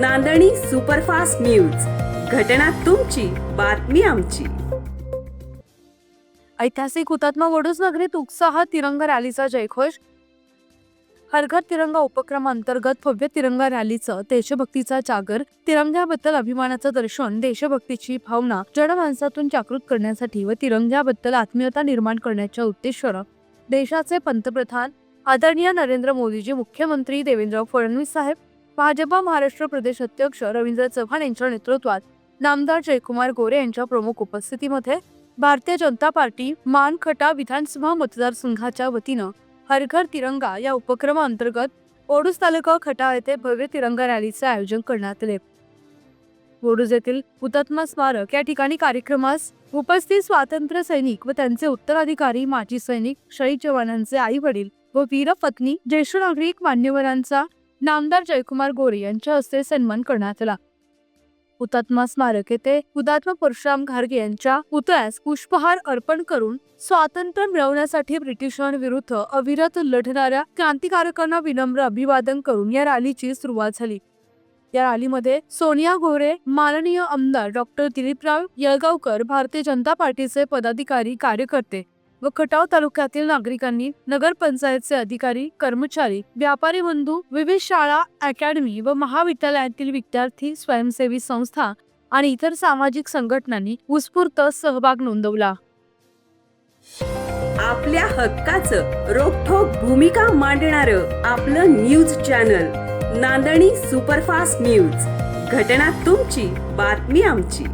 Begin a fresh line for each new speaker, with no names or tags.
नांदणी superfast news. घटना तुमची बातमी आमची.
ऐतिहासिक हुतात्मा वडूज नगरीत उत्साह तिरंगा रॅलीचा जयघोष. हरघर तिरंगा तिरंगा उपक्रमांतर्गत भव्य तिरंगा रॅलीचं देशभक्तीचा जागर. तिरंग्याबद्दल अभिमानाचं दर्शन देशभक्तीची भावना जनमानसातून जागृत करण्यासाठी व तिरंग्याबद्दल आत्मीयता निर्माण करण्याच्या उद्देशानं देशाचे पंतप्रधान आदरणीय नरेंद्र मोदीजी मुख्यमंत्री देवेंद्र फडणवीस साहेब भाजपा महाराष्ट्र प्रदेश अध्यक्ष रवींद्र चव्हाण यांच्या नेतृत्वात नामदार जयकुमार गोरे यांच्या प्रमुख उपस्थितीमध्ये भारतीय जनता पार्टी मानखटा विधानसभा मतदारसंघाच्या वतीनं हर घर तिरंगा या उपक्रमाअंतर्गत ओडूस तालुका खटा येथे भव्य तिरंगा रॅलीचे आयोजन करण्यात आले. ओडूस येथील हुतात्मा स्मारक या ठिकाणी कार्यक्रमास उपस्थित स्वातंत्र्य सैनिक व त्यांचे उत्तराधिकारी माजी सैनिक शहीद जवानांचे आई वडील व वीर पत्नी ज्येष्ठ नागरिक मान्यवरांचा नामदार जयकुमार गोरे यांच्या हस्ते सन्मान करण्यात आला. हुतात्मा स्मारक येथे हुतात्मा परशुराम घारगे यांच्या पुतळ्यास पुष्पहार अर्पण करून स्वातंत्र्य मिळवण्यासाठी ब्रिटिशांविरुद्ध अविरत लढणाऱ्या क्रांतिकारकांना विनम्र अभिवादन करून या रॅलीची सुरुवात झाली. या रॅलीमध्ये सोनिया गोरे माननीय आमदार डॉक्टर दिलीपराव येळगावकर भारतीय जनता पार्टीचे पदाधिकारी कार्यकर्ते व खटाव तालुक्यातील नागरिकांनी नगरपंचायतचे अधिकारी कर्मचारी व्यापारी बंधू विविध शाळा अकॅडमी व महाविद्यालयातील विद्यार्थी स्वयंसेवी संस्था आणि इतर सामाजिक संघटनांनी उत्स्फूर्त सहभाग नोंदवला.
आपल्या हक्काचं रोखोक भूमिका मांडणार आपलं न्यूज चॅनल नांदणी सुपरफास्ट न्यूज. घटना तुमची बातमी आमची.